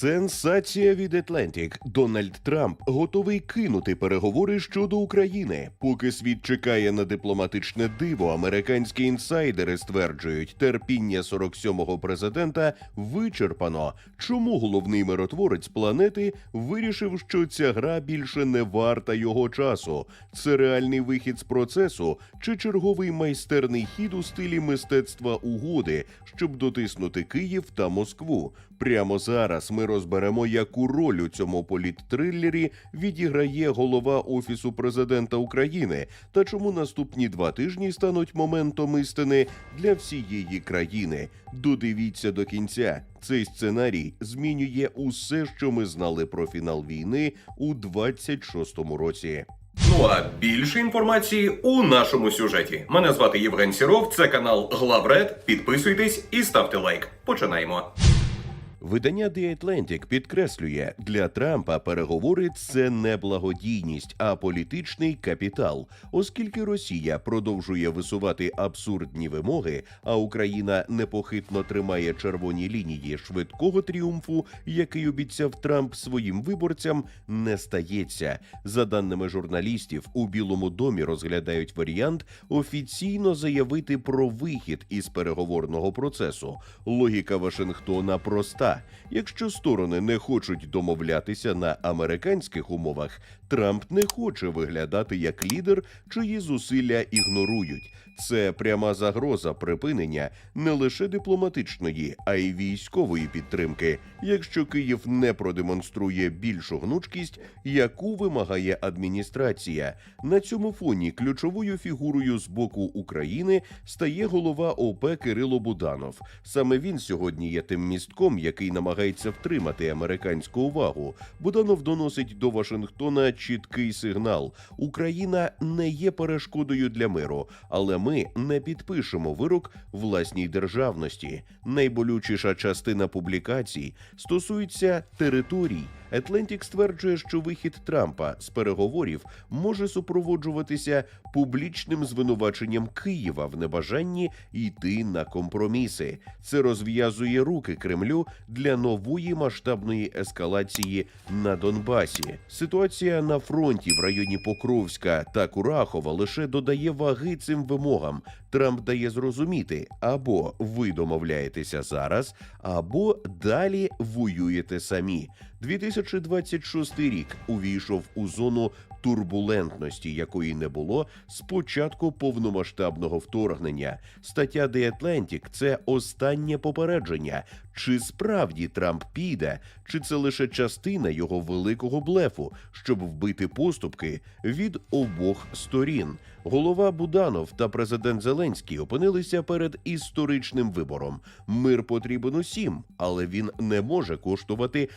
Сенсація від Atlantic. Дональд Трамп готовий кинути переговори щодо України. Поки світ чекає на дипломатичне диво, американські інсайдери стверджують, терпіння 47-го президента вичерпано. Чому головний миротворець планети вирішив, що ця гра більше не варта його часу? Це реальний вихід з процесу чи черговий майстерний хід у стилі мистецтва угоди, щоб дотиснути Київ та Москву? Прямо зараз ми розберемо, яку роль у цьому політтрилері відіграє голова офісу президента України та чому наступні два тижні стануть моментом істини для всієї країни. Додивіться до кінця. Цей сценарій змінює усе, що ми знали про фінал війни у 26-му році. Ну а більше інформації у нашому сюжеті. Мене звати Євген Сіров, це канал Главред. Підписуйтесь і ставте лайк. Починаємо. Видання The Atlantic підкреслює, для Трампа переговори це не благодійність, а політичний капітал, оскільки Росія продовжує висувати абсурдні вимоги, а Україна непохитно тримає червоні лінії швидкого тріумфу, який обіцяв Трамп своїм виборцям, не стається. За даними журналістів, у Білому домі розглядають варіант офіційно заявити про вихід із переговорного процесу. Логіка Вашингтона проста. Якщо сторони не хочуть домовлятися на американських умовах, Трамп не хоче виглядати як лідер, чиї зусилля ігнорують. Це пряма загроза припинення не лише дипломатичної, а й військової підтримки, якщо Київ не продемонструє більшу гнучкість, яку вимагає адміністрація. На цьому фоні ключовою фігурою з боку України стає голова ОП Кирило Буданов. Саме він сьогодні є тим містком, який намагається втримати американську увагу. Буданов доносить до Вашингтона чіткий сигнал: Україна не є перешкодою для миру, але ми не підпишемо вирок власній державності. Найболючіша частина публікацій стосується територій. Атлантік стверджує, що вихід Трампа з переговорів може супроводжуватися публічним звинуваченням Києва в небажанні йти на компроміси. Це розв'язує руки Кремлю для нової масштабної ескалації на Донбасі. Ситуація на фронті в районі Покровська та Курахова лише додає ваги цим вимогам. Трамп дає зрозуміти, або ви домовляєтеся зараз, або далі воюєте самі. 2026 рік увійшов у зону турбулентності, якої не було з початку повномасштабного вторгнення. Стаття The Atlantic – це останнє попередження. Чи справді Трамп піде, чи це лише частина його великого блефу, щоб вбити поступки від обох сторін? Голова Буданов та президент Зеленський опинилися перед історичним вибором. Мир потрібен усім, але він не може коштувати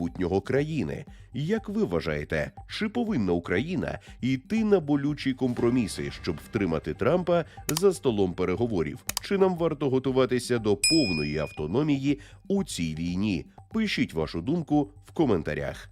майбутнього країни. Як ви вважаєте, чи повинна Україна йти на болючі компроміси, щоб втримати Трампа за столом переговорів? Чи нам варто готуватися до повної автономії у цій війні? Пишіть вашу думку в коментарях.